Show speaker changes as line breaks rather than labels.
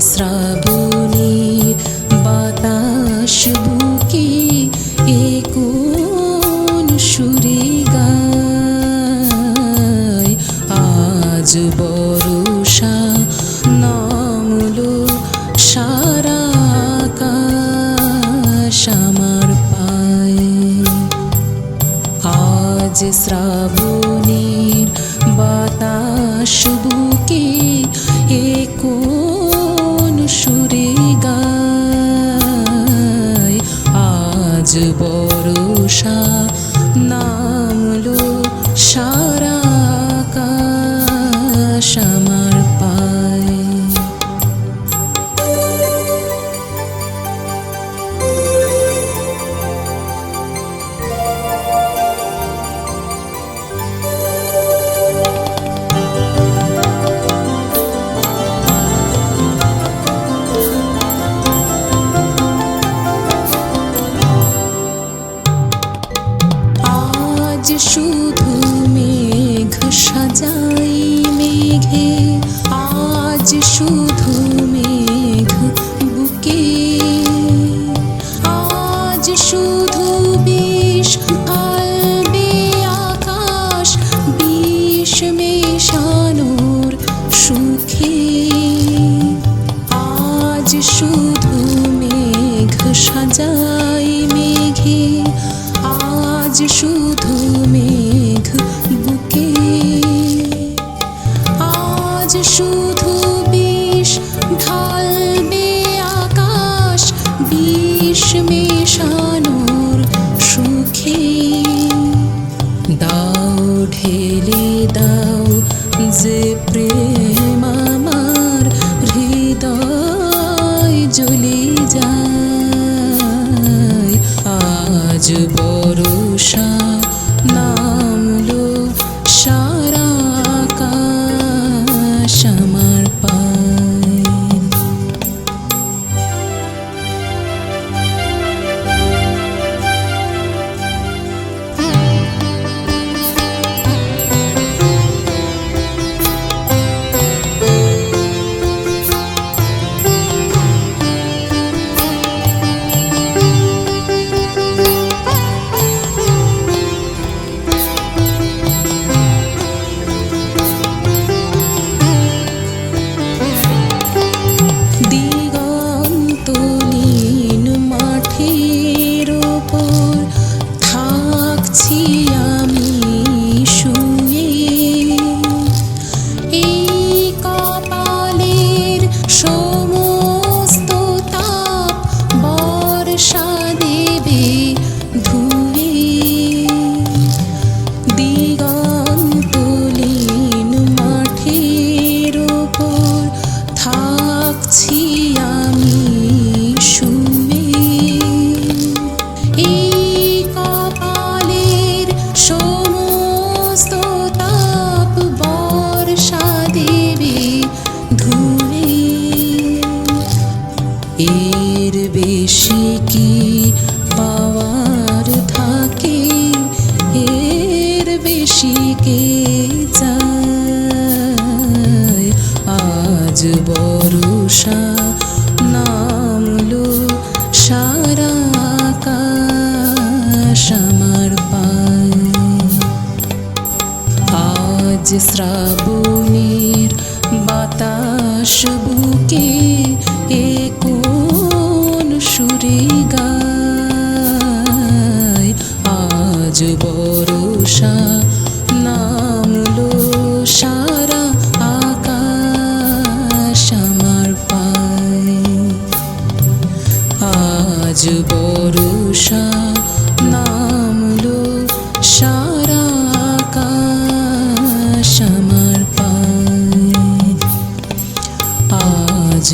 শ্রাবণী, বাতাস বুকে এ কোন সুরে গায়। আজ বরষা নামলো সারা আকাশ আমার পায়ে। আজ শ্রাবণীর বাতাস বুকে शार क्षमा আজ শুধু মেঘ সাজাই মেঘে, আজ শুধু মেঘ বুকে। আজ শুধু বিষ, আলবে আকাশ, বিষ মেশানোর সুখে। আজ শুধু মেঘ সাজাই মেঘে, আজ শুধু মেঘ বুকে। আজ শুধু বিষ ঢালবে আকাশ, বিষ মেশানোর সুখে। দাও ঢেলে, দাও যে প্রেম আমার, হৃদয় জ্বলে যায়। আজ বরষা নামলো সারা আকাশ আমার পায়। আজ শ্রাবণীর বাতাস বুকে এ কোন সুরে গায়। আজ বরষা আজ বরষা নামলো সারা আকাশ আমার পায়। আজ